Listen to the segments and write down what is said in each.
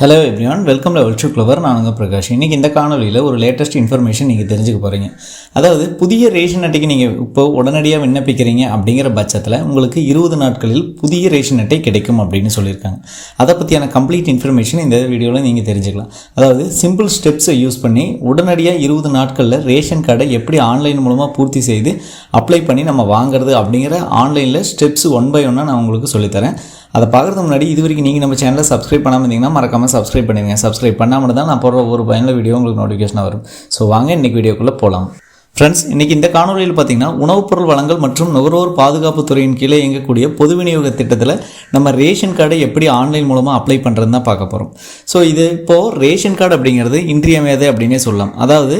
Hello everyone welcome to வெல்ட்ரு clever நானுங்க பிரகாஷ். இன்றைக்கி இந்த காணொலியில் ஒரு லேட்டஸ்ட் இன்ஃபர்மேஷன் நீங்கள் தெரிஞ்சுக்க போகிறீங்க அதாவது புதிய ரேஷன் அட்டைக்கு நீங்கள் இப்போ உடனடியாக விண்ணப்பிக்கிறீங்க அப்படிங்கிற பட்சத்தில் உங்களுக்கு இருபது நாட்களில் புதிய ரேஷன் அட்டை கிடைக்கும் அப்படின்னு சொல்லியிருக்காங்க. அதை பற்றியான கம்ப்ளீட் இன்ஃபர்மேஷன் இந்த வீடியோவில் நீங்கள் தெரிஞ்சுக்கலாம். அதாவது சிம்பிள் ஸ்டெப்ஸை யூஸ் பண்ணி உடனடியாக இருபது நாட்களில் ரேஷன் கார்டை எப்படி ஆன்லைன் மூலமாக பூர்த்தி செய்து அப்ளை பண்ணி நம்ம வாங்குறது அப்படிங்கிற ஆன்லைனில் ஸ்டெப்ஸ் ஒன் பை ஒன்னாக நான் உங்களுக்கு சொல்லித்தரேன். அதை பார்க்குறதுக்கு முன்னாடி இது வரைக்கும் நீங்கள் நம்ம சேனலை சப்ஸ்கிரைப் பண்ணாமல் இருந்தீங்கன்னா மறக்காமல் சப்ஸ்கிரைப் பண்ணிடுங்க. சப்ஸ்கிரைப் பண்ணாமல் தான் நான் போடுற ஒரு பயனில் வீடியோ உங்களுக்கு நோட்டிஃபிகேஷன் வரும். ஸோ வாங்க இன்றைக்கி வீடியோக்குள்ளே போகலாம் ஃப்ரெண்ட்ஸ் இன்றைக்கி இந்த காணொலியில் பார்த்தீங்கன்னா உணவுப் பொருள் வழங்கல் மற்றும் நுகர்வோர் பாதுகாப்பு துறையின் கீழே இயங்கக்கூடிய பொது விநியோக திட்டத்தில் நம்ம ரேஷன் கார்டை எப்படி ஆன்லைன் மூலமாக அப்ளை பண்ணுறதுன்னு தான் பார்க்க போகிறோம் ஸோ இது இப்போது ரேஷன் கார்டு அப்படிங்கிறது இன்றியமையாதே அப்படின்னே சொல்லலாம். அதாவது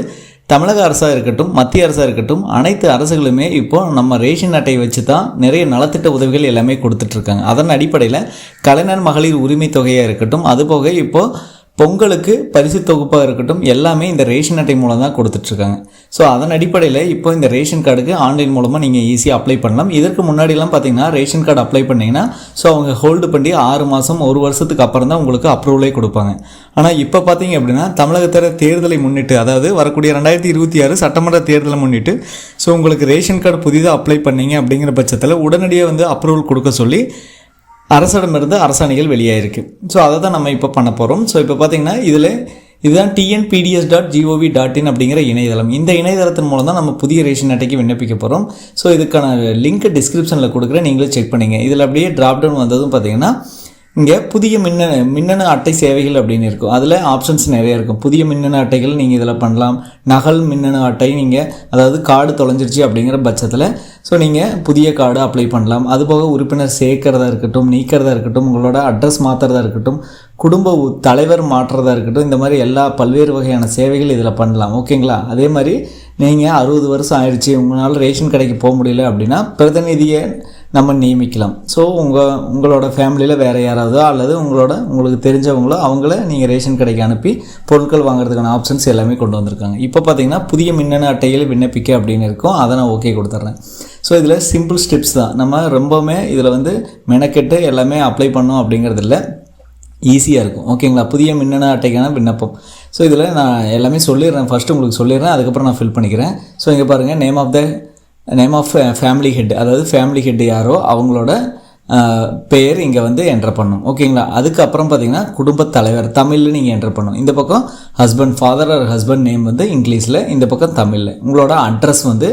தமிழக அரசாக இருக்கட்டும் மத்திய அரசாக இருக்கட்டும் அனைத்து அரசுகளுமே இப்போ நம்ம ரேஷன் அட்டையை வச்சு தான் நிறைய நலத்திட்ட உதவிகள் எல்லாமே கொடுத்துட்ருக்காங்க அதன் அடிப்படையில் கலைஞர் மகளிர் உரிமை தொகையாக இருக்கட்டும் அதுபோக இப்போது பொங்கலுக்கு பரிசு தொகுப்பாக இருக்கட்டும் எல்லாமே இந்த ரேஷன் அட்டை மூலம் தான் கொடுத்துட்ருக்காங்க. ஸோ அதன் அடிப்படையில் இப்போ இந்த ரேஷன் கார்டுக்கு ஆன்லைன் மூலமாக நீங்கள் ஈஸியாக அப்ளை பண்ணலாம். இதற்கு முன்னாடிலாம் பார்த்தீங்கன்னா ரேஷன் கார்டு அப்ளை பண்ணிங்கன்னா ஸோ அவங்க ஹோல்டு பண்ணி ஆறு மாதம் ஒரு வருஷத்துக்கு அப்புறம் தான் உங்களுக்கு அப்ரூவலே கொடுப்பாங்க. ஆனால் இப்போ பார்த்தீங்க அப்படின்னா தமிழகத்தில் தேர்தலை முன்னிட்டு அதாவது வரக்கூடிய ரெண்டாயிரத்தி இருபத்தி ஆறு சட்டமன்ற தேர்தலை முன்னிட்டு ஸோ உங்களுக்கு ரேஷன் கார்டு புதிதாக அப்ளை பண்ணீங்க அப்படிங்கிற பட்சத்தில் உடனடியாக வந்து அப்ரூவல் கொடுக்க சொல்லி அரசிடமிருந்து அரசாணைகள் வெளியாயிருக்கு. ஸோ அதை தான் நம்ம இப்போ பண்ண போகிறோம் ஸோ இப்போ பார்த்தீங்கன்னா இதில் இதுதான் TNPDS dot gov dot in அப்படிங்கிற இணையதளம். இந்த இணையதளத்தின் மூலம் தான் நம்ம புதிய ரேஷன் அட்டைக்கு விண்ணப்பிக்க போகிறோம் ஸோ இதுக்கான லிங்க் டிஸ்கிரிப்ஷனில் கொடுக்குறேன். நீங்களே செக் பண்ணிங்க. இதில் அப்படியே ட்ராப் டவுன் வந்ததும் பார்த்தீங்கன்னா இங்கே புதிய மின்னணு மின்னணு அட்டை சேவைகள் அப்படின்னு இருக்கும். அதில் ஆப்ஷன்ஸ் நிறைய இருக்கும். புதிய மின்னணு அட்டைகள் நீங்கள் இதில் பண்ணலாம். நகல் மின்னணு அட்டை நீங்கள் அதாவது கார்டு தொலைஞ்சிருச்சு அப்படிங்கிற பட்சத்தில் ஸோ நீங்கள் புதிய கார்டு அப்ளை பண்ணலாம். அதுபோக உறுப்பினர் சேர்க்கிறதா இருக்கட்டும் நீக்கிறதா இருக்கட்டும் உங்களோட அட்ரஸ் மாற்றுறதா இருக்கட்டும் குடும்ப தலைவர் மாற்றுறதா இருக்கட்டும் இந்த மாதிரி எல்லா பல்வேறு வகையான சேவைகள் இதில் பண்ணலாம். ஓகேங்களா அதே மாதிரி நீங்கள் அறுபது வருஷம் ஆயிடுச்சு உங்களால் ரேஷன் கடைக்கு போக முடியல அப்படின்னா பிரதிநிதியை நம்ம நியமிக்கலாம். ஸோ உங்கள் உங்களோட ஃபேமிலியில் வேறு யாராவதோ அல்லது உங்களோட உங்களுக்கு தெரிஞ்சவங்களோ அவங்கள நீங்கள் ரேஷன் கடைக்கு அனுப்பி பொருட்கள் வாங்குறதுக்கான ஆப்ஷன்ஸ் எல்லாமே கொண்டு வந்திருக்காங்க. இப்போ பார்த்தீங்கன்னா புதிய மின்னணு அட்டையில் விண்ணப்பிக்க அப்படின்னு இருக்கும். அதை நான் ஓகே கொடுத்துட்றேன் ஸோ இதில் சிம்பிள் ஸ்டெப்ஸ் தான். நம்ம ரொம்பவுமே இதில் வந்து மெனக்கெட்டு எல்லாமே அப்ளை பண்ணோம் அப்படிங்கிறது இல்லை. ஈஸியாக இருக்கும். ஓகேங்களா புதிய மின்னணு அட்டைக்கான விண்ணப்பம். ஸோ இதில் நான் எல்லாமே சொல்லிடுறேன். ஃபஸ்ட்டு உங்களுக்கு சொல்லிடுறேன். அதுக்கப்புறம் நான் ஃபில் பண்ணிக்கிறேன். ஸோ இங்கே பாருங்கள் name of the name of family head அதாவது ஃபேமிலி ஹெட் யாரோ அவங்களோட uh, பேர் இங்கே வந்து என்டர் பண்ணும். ஓகேங்களா அதுக்கப்புறம் பார்த்தீங்கன்னா குடும்பத் தலைவர் தமிழில் நீங்கள் என்டர் பண்ணும் இந்த பக்கம் husband father or husband name வந்து இங்கிலீஷில் இந்த பக்கம் தமிழில். உங்களோட அட்ரஸ் வந்து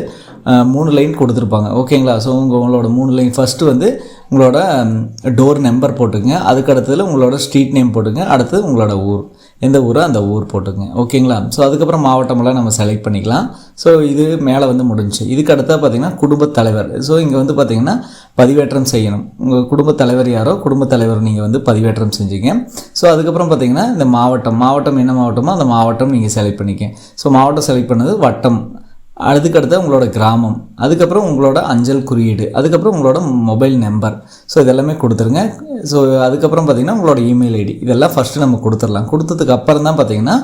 uh, மூணு லைன் கொடுத்துருப்பாங்க. ஓகேங்களா ஸோ உங்கள் உங்களோட மூணு லைன் ஃபஸ்ட்டு வந்து உங்களோட டோர் நம்பர் போட்டுங்க அதுக்கு அடுத்ததுல உங்களோட ஸ்ட்ரீட் நேம் போட்டுங்க அடுத்தது உங்களோட ஊர். எந்த ஊரோ அந்த ஊர் போட்டுங்க ஓகேங்களா ஸோ அதுக்கப்புறம் மாவட்டமெல்லாம் நம்ம செலக்ட் பண்ணிக்கலாம். ஸோ இது மேலே வந்து முடிஞ்சு இதுக்கு அடுத்தா பார்த்தீங்கன்னா குடும்பத் தலைவர். ஸோ இங்கே வந்து பார்த்தீங்கன்னா பதிவேற்றம் செய்யணும். உங்கள் குடும்பத் தலைவர் யாரோ குடும்பத் தலைவர் நீங்கள் வந்து பதிவேற்றம் செஞ்சீங்க. ஸோ அதுக்கப்புறம் பார்த்தீங்கன்னா இந்த மாவட்டம். மாவட்டம் என்ன மாவட்டமோ அந்த மாவட்டம் நீங்கள் செலக்ட் பண்ணிக்க. ஸோ மாவட்டம் செலக்ட் பண்ணது வட்டம். அதுக்கடுத்து உங்களோட கிராமம். அதுக்கப்புறம் உங்களோட அஞ்சல் குறியீடு. அதுக்கப்புறம் உங்களோட மொபைல் நம்பர். ஸோ இதெல்லாமே கொடுத்துருங்க. ஸோ அதுக்கப்புறம் பார்த்திங்கன்னா உங்களோட இமெயில் ஐடி இதெல்லாம் ஃபஸ்ட்டு நம்ம கொடுத்துடலாம். கொடுத்ததுக்கு அப்புறம் தான் பார்த்தீங்கன்னா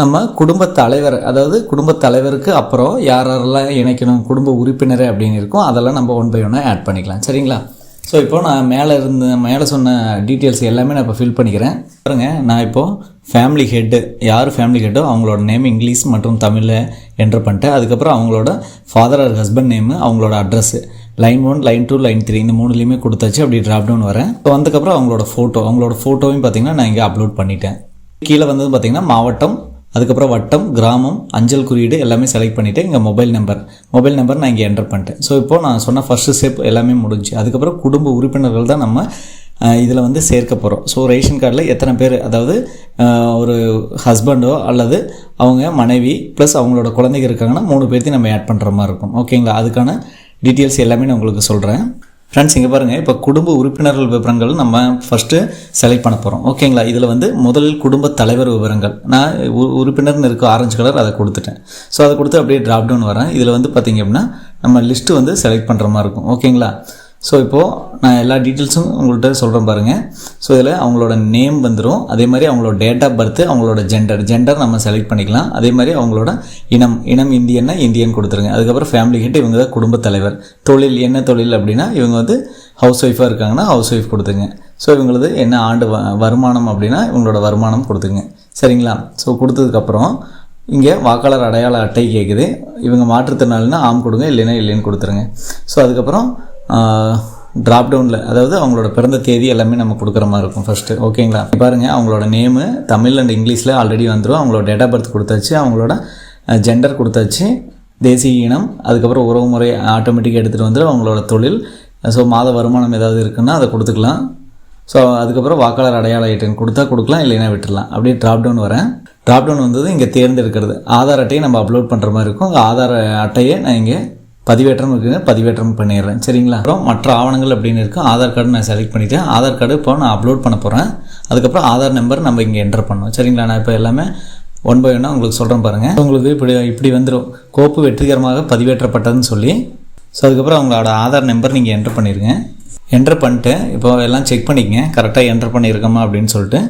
நம்ம குடும்ப தலைவர் அதாவது குடும்ப தலைவருக்கு அப்புறம் யார் யாரெல்லாம் இணைக்கணும் குடும்ப உறுப்பினர் அப்படின்னு இருக்கும் அதெல்லாம் நம்ம ஒன் பை ஒன்னாக ஆட் பண்ணிக்கலாம். சரிங்களா? ஸோ இப்போ நான் மேலே இருந்த மேலே சொன்ன டீட்டெயில்ஸ் எல்லாமே நான் இப்போ ஃபில் பண்ணிக்கிறேன். பாருங்க நான் இப்போது ஃபேமிலி ஹெட்டு யார் ஃபேமிலி ஹெட்டோ அவங்களோட நேம் இங்கிலீஷ் மற்றும் தமிழில் என்டர் பண்ணிட்டேன். அதுக்கப்புறம் அவங்களோட ஃபாதர் ஆர் ஹஸ்பண்ட் நேமு அவங்களோட address line one line two line three இந்த மூணுலேயுமே கொடுத்தாச்சு அப்படி ட்ராப் டவுன் வரேன். இப்போ வந்ததுக்கப்புறம் அவங்களோட ஃபோட்டோ அவங்களோட ஃபோட்டோவையும் பார்த்திங்கன்னா நான் இங்கே அப்லோட் பண்ணிட்டேன். கீழே வந்தது பார்த்திங்கன்னா மாவட்டம் அதுக்கப்புறம் வட்டம் கிராமம் அஞ்சல் குறியீடு எல்லாமே செலக்ட் பண்ணிவிட்டு இங்கே மொபைல் நம்பர் மொபைல் நம்பர் நான் இங்கே என்டர் பண்ணிட்டேன். ஸோ இப்போ நான் சொன்ன ஃபஸ்ட்டு ஸ்டெப் எல்லாமே முடிஞ்சு. அதுக்கப்புறம் குடும்ப உறுப்பினர்கள் தான் நம்ம இதில் வந்து சேர்க்க போகிறோம் ஸோ ரேஷன் கார்டில் எத்தனை பேர் அதாவது ஒரு ஹஸ்பண்டோ அல்லது அவங்க மனைவி ப்ளஸ் அவங்களோட குழந்தைங்க இருக்காங்கன்னா மூணு பேர்த்தையும் நம்ம ஆட் பண்ணுற மாதிரி இருக்கும். ஓகேங்களா அதுக்கான டீட்டெயில்ஸ் எல்லாமே நான் உங்களுக்கு சொல்கிறேன் ஃப்ரெண்ட்ஸ் இங்கே பாருங்கள் இப்போ குடும்ப உறுப்பினர்கள் விவரங்கள் நம்ம ஃபஸ்ட்டு செலக்ட் பண்ண போகிறோம் ஓகேங்களா இதில் வந்து முதலில் குடும்ப தலைவர் விவரங்கள். நான் உ- உறுப்பினர்னு இருக்க ஆரஞ்சு கலர் அதை கொடுத்துட்டேன். ஸோ அதை கொடுத்து அப்படியே ட்ராப் டவுன் வரேன். இதில் வந்து பார்த்தீங்க அப்படின்னா நம்ம லிஸ்ட்டு வந்து செலக்ட் பண்ணுற மாதிரி இருக்கும். ஓகேங்களா ஸோ இப்போது நான் எல்லா டீட்டெயில்ஸும் உங்கள்கிட்ட சொல்கிறேன் பாருங்கள் ஸோ இதில் அவங்களோட நேம் வந்துடும் அதே மாதிரி அவங்களோட டேட் ஆஃப் பர்த் அவங்களோட ஜெண்டர் ஜெண்டர் நம்ம செலக்ட் பண்ணிக்கலாம். அதே மாதிரி அவங்களோட இனம். இனம் இந்தியன்னா இந்தியன் கொடுத்துருங்க. அதுக்கப்புறம் ஃபேமிலி கிட்ட இவங்க தான் குடும்பத் தலைவர். தொழில் என்ன தொழில் அப்படின்னா இவங்க வந்து ஹவுஸ் ஒய்ஃபாக இருக்காங்கன்னா ஹவுஸ் ஒய்ஃப் கொடுத்துங்க. ஸோ இவங்களது என்ன ஆண்டு வ வருமானம் அப்படின்னா இவங்களோட வருமானம் கொடுத்துங்க. சரிங்களா? ஸோ கொடுத்ததுக்கப்புறம் இங்கே வாக்காளர் அடையாள அட்டை கேட்குது இவங்க மாற்றுத்திறனாளினா ஆம் கொடுங்க இல்லைன்னா இல்லைன்னு கொடுத்துருங்க. ஸோ அதுக்கப்புறம் ட்ராப் டவுனில் அதாவது அவங்களோட பிறந்த தேதி எல்லாமே நம்ம கொடுக்குற மாதிரி இருக்கும் ஃபஸ்ட்டு ஓகேங்களா பாருங்கள் அவங்களோட நேமு தமிழ் அண்ட் இங்கிலீஷில் ஆல்ரெடி வந்துடும் அவங்களோட டேட் ஆஃப் பர்த் கொடுத்தாச்சு அவங்களோட ஜெண்டர் கொடுத்தாச்சு தேசிய இனம் அதுக்கப்புறம் உறவு முறை ஆட்டோமேட்டிக்காக எடுத்துகிட்டு வந்துடும் அவங்களோட தொழில் ஸோ மாத வருமானம் ஏதாவது இருக்குன்னா அதை கொடுத்துக்கலாம். ஸோ அதுக்கப்புறம் வாக்காளர் அடையாள ஐட்டன் கொடுத்தா கொடுக்கலாம் இல்லைன்னா விட்டுடலாம். அப்படியே ட்ராப் டவுன் வரேன். ட்ராப் டவுன் வந்தது இங்கே தேர்ந்தெடுக்கிறது. ஆதார் அட்டையை நம்ம அப்லோட் பண்ணுற மாதிரி இருக்கும். உங்கள் ஆதார் அட்டையை நான் இங்கே பதிவேற்றம் இருக்குங்க பதிவேற்றம் பண்ணிடுறேன். சரிங்களா? அப்புறம் மற்ற ஆவணங்கள் அப்படின்னு இருக்கும் ஆதார் கார்டு நான் செலக்ட் பண்ணிவிட்டேன் ஆதார் கார்டு இப்போ நான் அப்லோட் பண்ண போகிறேன் அதுக்கப்புறம் ஆதார் நம்பர் நம்ம இங்கே என்டர் பண்ணோம் சரிங்களா? நான் இப்போ எல்லாமே ஒன் பை ஒன்னாக உங்களுக்கு சொல்கிறேன் பாருங்கள் உங்களுக்கு இப்படி இப்படி வந்துடும் கோப்பு வெற்றிகரமாக பதிவேற்றப்பட்டதுன்னு சொல்லி ஸோ அதுக்கப்புறம் அவங்களோட ஆதார் நம்பர் நீங்கள் என்டர் பண்ணிடுங்க என்டர் பண்ணிட்டு இப்போ எல்லாம் செக் பண்ணிக்கங்க. கரெக்டாக என்டர் பண்ணியிருக்கோமா அப்படின்னு சொல்லிட்டு.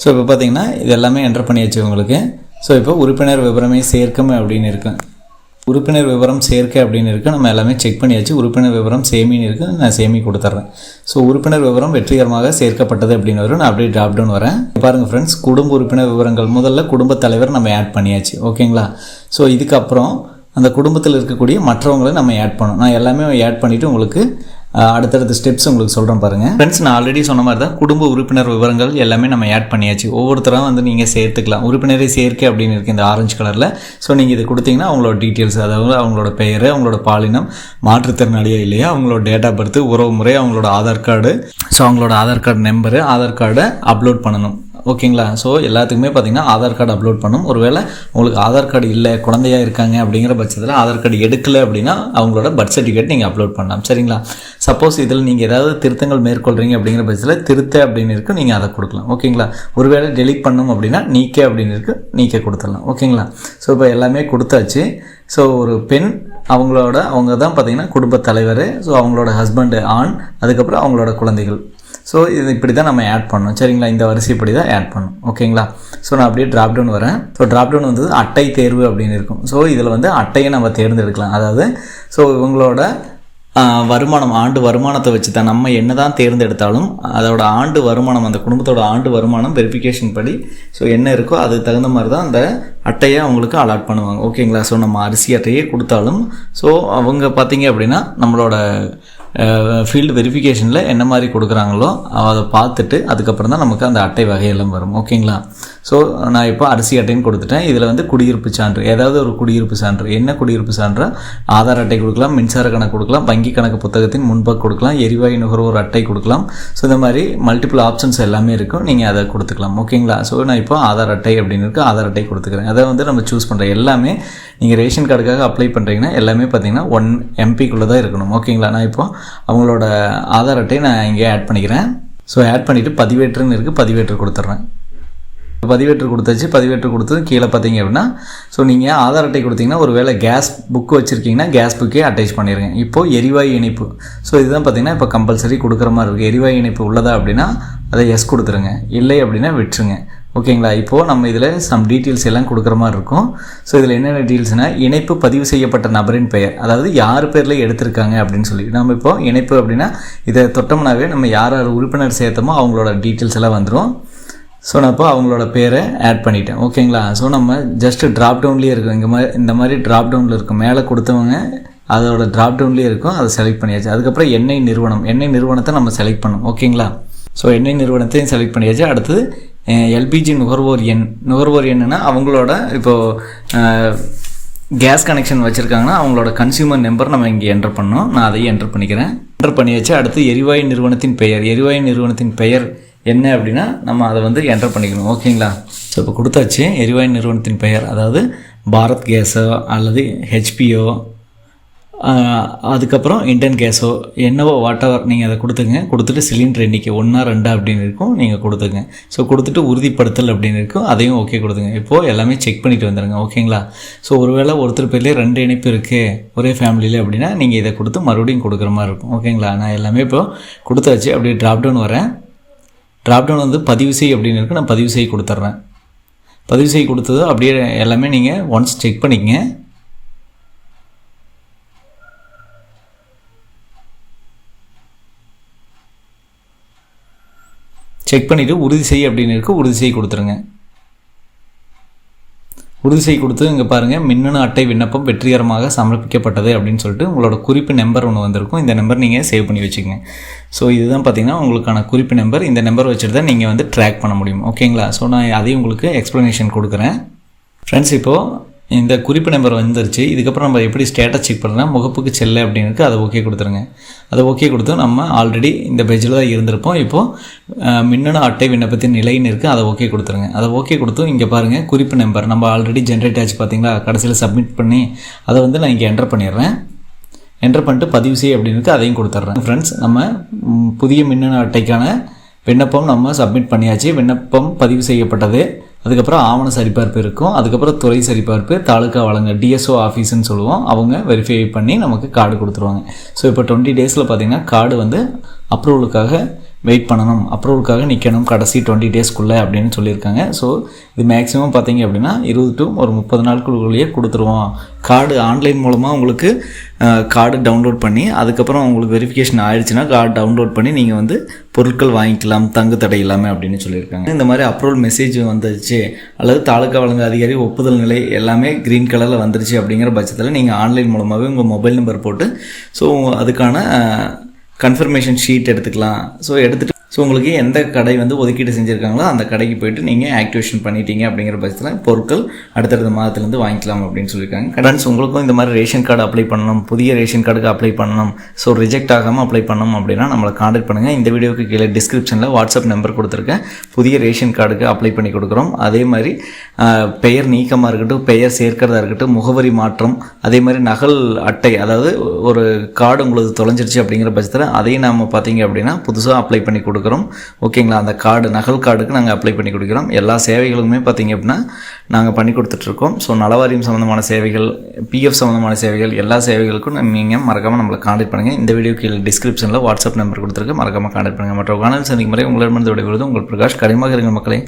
ஸோ இப்போ பார்த்தீங்கன்னா இது எல்லாமே என்டர் பண்ணியாச்சு உங்களுக்கு. ஸோ இப்போ உறுப்பினர் விவரமே சேர்க்கமே அப்படின்னு இருக்கும் உறுப்பினர் விவரம் சேர்க்க அப்படின்னு இருக்குது நம்ம எல்லாமே செக் பண்ணியாச்சு. உறுப்பினர் விவரம் சேமின்னு இருக்குது நான் சேமி கொடுத்துட்றேன் ஸோ உறுப்பினர் விவரம் வெற்றிகரமாக சேர்க்கப்பட்டது அப்படின்னு வரும் நான் அப்படியே ட்ராப் டவுன் வரேன். பாருங்கள் ஃப்ரெண்ட்ஸ் குடும்ப உறுப்பினர் விவரங்கள். முதல்ல குடும்பத் தலைவர் நம்ம ஆட் பண்ணியாச்சு. ஓகேங்களா ஸோ இதுக்கப்புறம் அந்த குடும்பத்தில் இருக்கக்கூடிய மற்றவங்களை நம்ம ஆட் பண்ணணும். நான் எல்லாமே ஆட் பண்ணிவிட்டு உங்களுக்கு அடுத்தடுத்த ஸ்டெப்ஸ் உங்களுக்கு சொல்கிறேன் பாருங்கள் ஃப்ரெண்ட்ஸ் நான் ஆல்ரெடி சொன்ன மாதிரி தான் குடும்ப உறுப்பினர் விவரங்கள் எல்லாமே நம்ம ஆட் பண்ணியாச்சு. ஒவ்வொருத்தரும் வந்து நீங்கள் சேர்த்துக்கலாம். உறுப்பினரை சேர்க்கை அப்படின்னு இருக்குது இந்த ஆரஞ்சு கலரில் ஸோ நீங்கள் இது கொடுத்தீங்கன்னா அவங்களோட டீட்டெயில்ஸ் அதாவது அவங்களோட பெயர் அவங்களோட பாலினம் மாற்றுத்திறனாளியா இல்லையா அவங்களோட டேட் ஆஃப் பர்த் உறவு முறை அவங்களோட ஆதார் கார்டு ஸோ அவங்களோட ஆதார் கார்டு நம்பரு ஆதார் கார்டை அப்லோட் பண்ணணும். ஓகேங்களா? ஸோ எல்லாத்துக்குமே பார்த்தீங்கன்னா ஆதார் கார்டு அப்லோட் பண்ணும். ஒருவேளை உங்களுக்கு ஆதார் கார்டு இல்லை குழந்தையா இருக்காங்க அப்படிங்கிற பட்சத்தில் ஆதார் கார்டு எடுக்கலை அப்படின்னா அவங்களோட பர்த் சர்டிஃபிகேட் நீங்கள் அப்லோட் பண்ணலாம். சரிங்களா? சப்போஸ் இதில் நீங்கள் ஏதாவது திருத்தங்கள் மேற்கொள்கிறீங்க அப்படிங்கிற பட்சத்தில் திருத்த அப்படின்னு இருக்கு நீங்கள் அதை கொடுக்கலாம். ஓகேங்களா? ஒருவேளை டெலிட் பண்ணும் அப்படின்னா நீக்க அப்படின்னு இருக்கு நீக்க கொடுத்துடலாம். ஓகேங்களா? ஸோ இப்போ எல்லாமே கொடுத்தாச்சு. ஸோ ஒரு பெண் அவங்களோட அவங்க தான் பார்த்தீங்கன்னா குடும்ப தலைவர். ஸோ அவங்களோட ஹஸ்பண்டு ஆண் அதுக்கப்புறம் அவங்களோட குழந்தைகள். ஸோ இது இப்படி தான் நம்ம ஆட் பண்ணணும். சரிங்களா? இந்த வரிசைப்படி தான் ஆட் பண்ணணும். ஓகேங்களா? ஸோ நான் அப்படியே ட்ராப் டவுன் வரேன். ஸோ ட்ராப் டவுன் வந்து அட்டை தேர்வு அப்படின்னு இருக்கும். ஸோ இதில் வந்து அட்டையை நம்ம தேர்ந்தெடுக்கலாம். அதாவது ஸோ இவங்களோட வருமானம் ஆண்டு வருமானத்தை வச்சு தான் நம்ம என்ன தான் தேர்ந்தெடுத்தாலும் அதோட ஆண்டு வருமானம் அந்த குடும்பத்தோட ஆண்டு வருமானம் வெரிஃபிகேஷன் படி ஸோ என்ன இருக்கோ அதுக்கு தகுந்த மாதிரி தான் அந்த அட்டையை அவங்களுக்கு அலாட் பண்ணுவாங்க. ஓகேங்களா? ஸோ நம்ம அரிசி அட்டையே கொடுத்தாலும் ஸோ அவங்க பார்த்தீங்க அப்படின்னா நம்மளோட ஃபீல்டு வெரிஃபிகேஷனில் என்ன மாதிரி கொடுக்குறாங்களோ அதை பார்த்துட்டு அதுக்கப்புறம் தான் நமக்கு அந்த அட்டை வகையெல்லாம் வரும். ஓகேங்களா? ஸோ நான் இப்போ அரிசி அட்டைன்னு கொடுத்துட்டேன். இதில் வந்து குடியிருப்பு சான்று ஏதாவது ஒரு குடியிருப்பு சான்று. என்ன குடியிருப்பு சான்று? ஆதார் அட்டை கொடுக்கலாம் மின்சார கணக்கு கொடுக்கலாம் வங்கி கணக்கு புத்தகத்தின் முன்பாக கொடுக்கலாம் எரிவாயு நுகர்வோர் அட்டை கொடுக்கலாம். ஸோ இந்த மாதிரி மல்டிபிள் ஆப்ஷன்ஸ் எல்லாமே இருக்கும். நீங்கள் அதை கொடுத்துக்கலாம். ஓகேங்களா? ஸோ நான் இப்போ ஆதார் அட்டை அப்படின்னு இருக்கு ஆதார் அட்டை கொடுத்துக்கிறேன். அதை வந்து நம்ம சூஸ் பண்ணுற எல்லாமே நீங்கள் ரேஷன் கார்டுக்காக அப்ளை பண்ணுறீங்கன்னா எல்லாமே பார்த்தீங்கன்னா ஒன் எம்பிக்குள்ளே தான் இருக்கணும். ஓகேங்களா? நான் இப்போ அவங்களோட ஆதார் அட்டையை நான் இங்கே ஆட் பண்ணிக்கிறேன். ஸோ ஆட் பண்ணிவிட்டு பதிவேற்றுன்னு இருக்குது பதிவேற்று கொடுத்துட்றேன். பதிவேற்று கொடுத்தாச்சு. பதிவேற்று கொடுத்தது கீழே பார்த்தீங்க அப்படின்னா ஸோ நீங்கள் ஆதார் அட்டை கொடுத்தீங்கன்னா ஒரு வேளை கேஸ் புக் வச்சுருக்கீங்கன்னா கேஸ் புக்கே அட்டாச் பண்ணிடுங்க இப்போது எரிவாயு இணைப்பு. ஸோ இதுதான் பார்த்தீங்கன்னா இப்போ கம்பல்சரி கொடுக்குற மாதிரி இருக்குது எரிவாயு இணைப்பு உள்ளதா அப்படின்னா அதை எஸ் கொடுத்துருங்க. இல்லை அப்படின்னா விட்டுருங்க. ஓகேங்களா? இப்போது நம்ம இதில் சம் டீட்டெயில்ஸ் எல்லாம் கொடுக்குற மாதிரி இருக்கும். ஸோ இதில் என்னென்ன டீட்டெயில்ஸ்னால் இணைப்பு பதிவு செய்யப்பட்ட நபரின் பெயர். அதாவது யார் பேரில் எடுத்திருக்காங்க அப்படின்னு சொல்லி. நம்ம இப்போ இணைப்பு அப்படின்னா இதை தொட்டோம்னாவே நம்ம யார் யார் உறுப்பினர் சேர்த்தமோ அவங்களோட டீட்டெயில்ஸ் எல்லாம் வந்துடும் ஸோ நான் இப்போ அவங்களோட பேரை ஆட் பண்ணிட்டேன். ஓகேங்களா ஸோ நம்ம ஜஸ்ட் ட்ராப் டவுன்லேயே இருக்கும் இங்கே மாதிரி இந்த மாதிரி ட்ராப் டவுனில் இருக்கும் மேலே கொடுத்தவங்க அதோட ட்ராப் டவுன்லேயே இருக்கும். அதை செலக்ட் பண்ணியாச்சு. அதுக்கப்புறம் எண்ணெய் நிறுவனம். எண்ணெய் நிறுவனத்தை நம்ம செலக்ட் பண்ணோம். ஓகேங்களா ஸோ எண்ணெய் நிறுவனத்தையும் செலக்ட் பண்ணியாச்சு. அடுத்தது எல்பிஜி நுகர்வோர் எண். நுகர்வோர் எண்ணுன்னா அவங்களோட இப்போது கேஸ் கனெக்ஷன் வச்சுருக்காங்கன்னா அவங்களோட கன்சியூமர் நம்பர் நம்ம இங்கே என்டர் பண்ணோம். நான் அதையும் என்டர் பண்ணிக்கிறேன். என்டர் பண்ணியாச்சு. அடுத்து எரிவாயு நிறுவனத்தின் பெயர். எரிவாயு நிறுவனத்தின் பெயர் என்ன அப்படின்னா நம்ம அதை வந்து என்டர் பண்ணிக்கணும். ஓகேங்களா ஸோ இப்போ கொடுத்தாச்சு எரிவாயு நிறுவனத்தின் பெயர். அதாவது பாரத் கேஸோ அல்லது ஹெச்பிஓ அதுக்கப்புறம் இண்டியன் கேஸோ என்னவோ வாட் எவர் நீங்கள் அதை கொடுத்துங்க. கொடுத்துட்டு சிலிண்டர் எண்ணிக்கை ஒன்றா ரெண்டா அப்படின்னு இருக்கும் நீங்கள் கொடுத்துங்க. ஸோ கொடுத்துட்டு உறுதிப்படுத்தல் அப்படின்னு இருக்கும் அதையும் ஓகே கொடுத்துங்க. இப்போது எல்லாமே செக் பண்ணிட்டு வந்துடுங்க ஓகேங்களா ஸோ ஒருவேளை ஒருத்தர் பேர்லேயே ரெண்டு இணைப்பு இருக்குது ஒரே ஃபேமிலியில் அப்படின்னா நீங்கள் இதை கொடுத்து மறுபடியும் கொடுக்குற மாதிரி இருக்கும். ஓகேங்களா நான் எல்லாமே இப்போது கொடுத்தாச்சு. அப்படியே ட்ராப் டவுன் வரேன். ட்ராப்டவுன் வந்து பதிவு செய் அப்படின்னு இருக்கு. நான் பதிவு செய்ய கொடுத்துட்றேன் பதிவு செய்ய கொடுத்தது அப்படியே எல்லாமே நீங்கள் ஒன்ஸ் செக் பண்ணிக்கங்க. செக் பண்ணிவிட்டு உறுதி செய் அப்படின்னு இருக்கு. உறுதி செய் கொடுத்துருங்க. உறுதி செய்ய கொடுத்து இங்கே பாருங்கள் மின்னணு அட்டை விண்ணப்பம் வெற்றிகரமாக சமர்ப்பிக்கப்பட்டது அப்படின்னு சொல்லிட்டு உங்களோட குறிப்பு நம்பர் ஒன்று வந்திருக்கும். இந்த நம்பர் நீங்கள் சேவ் பண்ணி வச்சுக்கோங்க. ஸோ இதுதான் பார்த்தீங்கன்னா உங்களுக்கான குறிப்பு நம்பர் இந்த நம்பர் வச்சுட்டு தான் நீங்கள் வந்து ட்ராக் பண்ண முடியும். ஓகேங்களா ஸோ நான் அதையும் உங்களுக்கு எக்ஸ்ப்ளனேஷன் கொடுக்குறேன். ஃப்ரெண்ட்ஸ் இப்போது இந்த குறிப்பு நம்பர் வந்துருச்சு. இதுக்கப்புறம் நம்ம எப்படி ஸ்டேட்டஸ் செக் பண்ணுறோம்னா முகப்புக்கு செல்ல அப்படின்னு அதை ஓகே கொடுத்துருங்க. அதை ஓகே கொடுத்து நம்ம ஆல்ரெடி இந்த பேஜில் தான் இருந்திருப்போம். இப்போது மின்னணு அட்டை விண்ணப்பத்தின் நிலைன்னு இருக்குது அதை ஓகே கொடுத்துருங்க. அதை ஓகே கொடுத்தும் இங்கே பாருங்கள் குறிப்பு நம்பர் நம்ம ஆல்ரெடி ஜென்ரேட் ஆச்சு பார்த்தீங்களா கடைசியில் சப்மிட் பண்ணி அதை வந்து நான் இங்கே என்டர் பண்ணிடுறேன். என்டர் பண்ணிட்டு பதிவு செய் அப்படின்னு இருக்குது அதையும் கொடுத்துட்றேன். ஃப்ரெண்ட்ஸ் நம்ம புதிய மின்னணு அட்டைக்கான விண்ணப்பம் நம்ம சப்மிட் பண்ணியாச்சு. விண்ணப்பம் பதிவு செய்யப்பட்டது. அதுக்கப்புறம் ஆவண சரிபார்ப்பு இருக்கும். அதுக்கப்புறம் துறை சரிபார்ப்பு தாலுக்கா வழங்க டிஎஸ்ஓ ஆஃபீஸ்னு சொல்லுவோம். அவங்க வெரிஃபை பண்ணி நமக்கு கார்டு கொடுத்துருவாங்க. ஸோ இப்போ டுவெண்ட்டி டேஸில் பார்த்தீங்கன்னா கார்டு வந்து அப்ரூவலுக்காக வெயிட் பண்ணணும். அப்ரூவலுக்காக நிற்கணும் கடைசி டுவெண்ட்டி டேஸ்க்குள்ளே அப்படின்னு சொல்லியிருக்காங்க. ஸோ இது மேக்ஸிமம் பார்த்தீங்க அப்படின்னா இருபது டு ஒரு முப்பது நாட்களுக்குள்ளேயே கொடுத்துருவோம். கார்டு ஆன்லைன் மூலமாக உங்களுக்கு கார்டு டவுன்லோட் பண்ணி அதுக்கப்புறம் உங்களுக்கு வெரிஃபிகேஷன் ஆயிடுச்சுன்னா கார்டு டவுன்லோட் பண்ணி நீங்கள் வந்து பொருட்கள் வாங்கிக்கலாம். தங்கு தடை இல்லாமல் அப்படின்னு சொல்லியிருக்காங்க. இந்த மாதிரி அப்ரூவல் மெசேஜ் வந்துருச்சு. அல்லது தாலுக்கா வழங்க அதிகாரி ஒப்புதல் நிலை எல்லாமே க்ரீன் கலரில் வந்துருச்சு அப்படிங்கிற பட்சத்தில் நீங்கள் ஆன்லைன் மூலமாகவே உங்கள் மொபைல் நம்பர் போட்டு ஸோ அதுக்கான கன்ஃபர்மேஷன் ஷீட் எடுத்துக்கலாம். ஸோ எடுத்துகிட்டு ஸோ உங்களுக்கு எந்த கடை வந்து ஒதுக்கீடு செஞ்சுருக்காங்களோ அந்த கடைக்கு போயிட்டு நீங்கள் ஆக்டிவேஷன் பண்ணிட்டீங்க அப்படிங்கிற பட்சத்தில் பொருட்கள் அடுத்தடுத்த மாதத்துலேருந்து வாங்கிக்கலாம் அப்படின்னு சொல்லியிருக்காங்க. கடன்ஸ் உங்களுக்கும் இந்த மாதிரி ரேஷன் கார்டு அப்ளை பண்ணணும் புதிய ரேஷன் கார்டுக்கு அப்ளை பண்ணணும் ஸோ ரிஜெக்ட் ஆகாமல் அப்ளை பண்ணணும் அப்படின்னா நம்மளை காண்டாக்ட் பண்ணுங்கள் இந்த வீடியோக்கு கீழே டிஸ்கிரிப்ஷனில் வாட்ஸ்அப் நம்பர் கொடுத்துருக்கேன். புதிய ரேஷன் கார்டுக்கு அப்ளை பண்ணி கொடுக்குறோம். அதே மாதிரி பெயர் நீக்கமாக இருக்கட்டும் பெயர் சேர்க்கிறதா இருக்கட்டும் முகவரி மாற்றம் அதே மாதிரி நகல் அட்டை அதாவது ஒரு கார்டு உங்களுக்கு தொலைஞ்சிருச்சு அப்படிங்கிற பட்சத்தில் அதையும் நாம் பார்த்தீங்க அப்படின்னா புதுசாக அப்ளை பண்ணி கொடுக்குறோம். ஓகேங்களா? அந்த கார்டு நகல் கார்டுக்கு நாங்கள் அப்ளை பண்ணி கொடுக்குறோம். எல்லா சேவைகளுமே பார்த்தீங்க அப்படின்னா நாங்கள் பண்ணி கொடுத்துட்ருக்கோம். ஸோ நலவாரியம் சம்மந்தமான சேவைகள் பிஎஃப் சம்மந்தமான சேவைகள் எல்லா சேவைகளுக்கும் நீங்கள் மறக்காமல் நம்மளை காண்டக்ட் பண்ணுங்கள் இந்த வீடியோ கீழே டிஸ்கிரிப்ஷனில் வாட்ஸ்அப் நம்பர் கொடுத்துருக்கு. மறக்காமல் காண்டக்ட் பண்ணுங்கள் மற்ற காணல் சந்திக்கும் முறை உங்களிடமிருந்து விடைபெறுவது உங்கள் பிரகாஷ். கடிமாக இருங்க மக்களே.